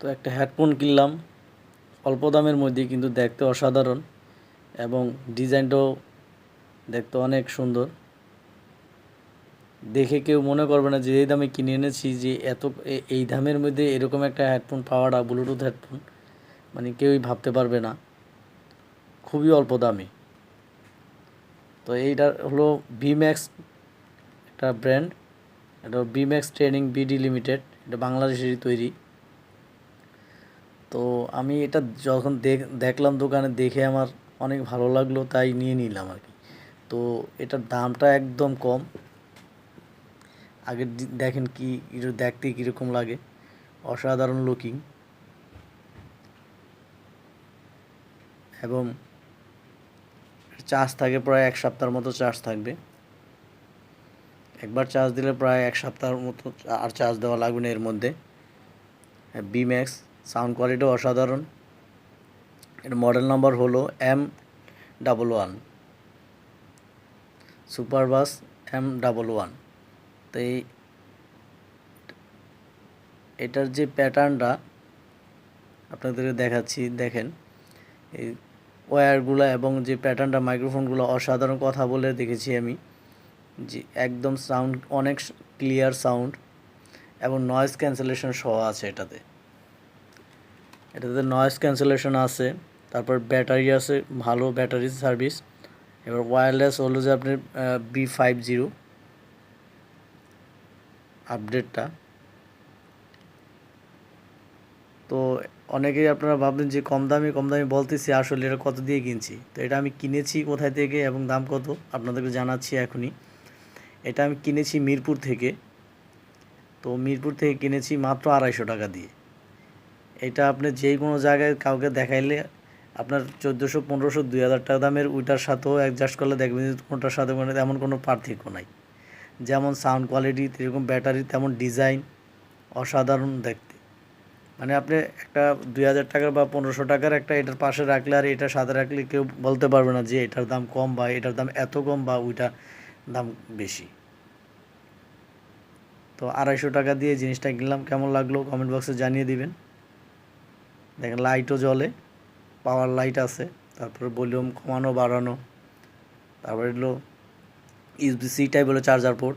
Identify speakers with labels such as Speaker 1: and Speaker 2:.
Speaker 1: তো একটা হেডফোন কিনলাম। অল্প দামের মধ্যে, কিন্তু দেখতে অসাধারণ এবং ডিজাইনটাও দেখতে অনেক সুন্দর। দেখে কেউ মনে করবে না যে এই দামে কিনে এনেছি যে এত এই দামের মধ্যে এরকম একটা হেডফোন পাওয়াটা ব্লুটুথ হেডফোন মানে কেউই ভাবতে পারবে না। খুবই অল্প দামে। তো এইটা হলো বিম্যাক্স একটা ব্র্যান্ড এটা বিম্যাক্স ট্রেনিং বিডি লিমিটেড এটা বাংলাদেশেরই তৈরি। তো আমি এটা যখন দেখ, দেখলাম দোকানে দেখে আমার অনেক ভালো লাগল, তাই নিয়ে নিলাম আর কি। তো এটার দামটা একদম কম। আগে দেখেন কি দেখতে কীরকম লাগে। অসাধারণ লুকিং এবং চার্জ থাকে প্রায় এক সপ্তাহের মতো চার্জ থাকবে। একবার চার্জ দিলে প্রায় এক সপ্তাহের মতো আর চার্জ দেওয়া লাগবে না এর মধ্যে। বিম্যাক্স সাউন্ড কোয়ালিটিও অসাধারণ। এর মডেল নাম্বার হলো M double one. Super M double one. তো এই এটার যে প্যাটার্নটা আপনাদেরকে দেখাচ্ছি, দেখেন। এই ওয়্যারগুলো এবং যে প্যাটার্নটা মাইক্রোফোনগুলো অসাধারণ কথা বলে দেখেছি আমি, যে একদম সাউন্ড, অনেক ক্লিয়ার সাউন্ড এবং নয়েজ ক্যান্সেলেশন সহ আছে এটাতে। এটাতে নয়েজ ক্যান্সেলেশন আছে, তারপর ব্যাটারি আছে, ভালো ব্যাটারি সার্ভিস এবার ওয়্যারলেস হলো যে আপনার বি ফাইভ জিরো আপডেটটা তো অনেকেই আপনারা ভাববেন যে কম দামি কম দামি বলতেছি, আসলে এটা কত দিয়ে কিনছি? তো এটা আমি কিনেছি কোথায় থেকে এবং দাম কত, আপনাদেরকে জানাচ্ছি এখনই। এটা আমি কিনেছি মিরপুর থেকে। তো মিরপুর থেকে কিনেছি মাত্র আড়াইশো টাকা দিয়ে। এটা আপনি যে কোনো জায়গায় কাউকে দেখাইলে আপনার চোদ্দোশো, পনেরোশো দুই হাজার টাকা দামের ওইটার সাথেও অ্যাডজাস্ট করলে দেখবেন কোনটার সাথে মানে এমন কোনো পার্থক্য নাই। যেমন সাউন্ড কোয়ালিটি যেরকম ব্যাটারি তেমন ডিজাইন অসাধারণ দেখতে। মানে আপনি একটা দুই হাজার টাকার বা পনেরোশো টাকার একটা এটার পাশে রাখলে আর এটার সাথে রাখলে কেউ বলতে পারবে না যে এটার দাম কম বা এটার দাম এত কম বা ওইটা দাম বেশি। তো আড়াইশো টাকা দিয়ে জিনিসটা কিনলাম, কেমন লাগল? কমেন্ট বক্সে জানিয়ে দিবেন। দেখেন লাইটও জ্বলে পাওয়ার লাইট আছে, তারপরে ভলিউম কমানো, বাড়ানো, তারপরে হলো ইউসবি সি টাইপ হলো চার্জার পোর্ট